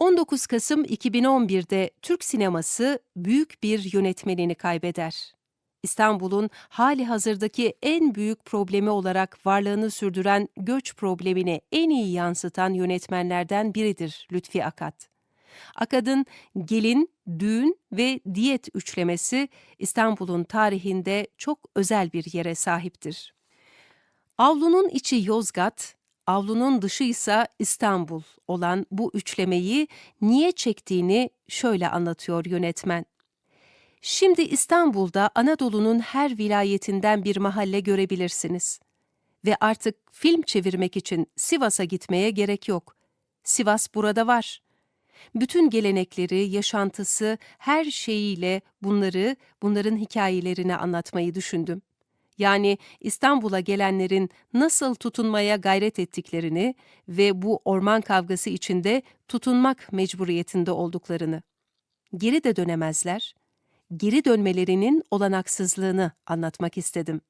19 Kasım 2011'de Türk sineması büyük bir yönetmenini kaybeder. İstanbul'un hali hazırdaki en büyük problemi olarak varlığını sürdüren göç problemini en iyi yansıtan yönetmenlerden biridir Lütfi Akat. Akad'ın gelin, düğün ve diyet üçlemesi İstanbul'un tarihinde çok özel bir yere sahiptir. Avlunun içi Yozgat, avlunun dışı ise İstanbul olan bu üçlemeyi niye çektiğini şöyle anlatıyor yönetmen. Şimdi İstanbul'da Anadolu'nun her vilayetinden bir mahalle görebilirsiniz. Ve artık film çevirmek için Sivas'a gitmeye gerek yok. Sivas burada var. Bütün gelenekleri, yaşantısı, her şeyiyle bunları, bunların hikayelerini anlatmayı düşündüm. Yani İstanbul'a gelenlerin nasıl tutunmaya gayret ettiklerini ve bu orman kavgası içinde tutunmak mecburiyetinde olduklarını. Geri de dönemezler. Geri dönmelerinin olanaksızlığını anlatmak istedim.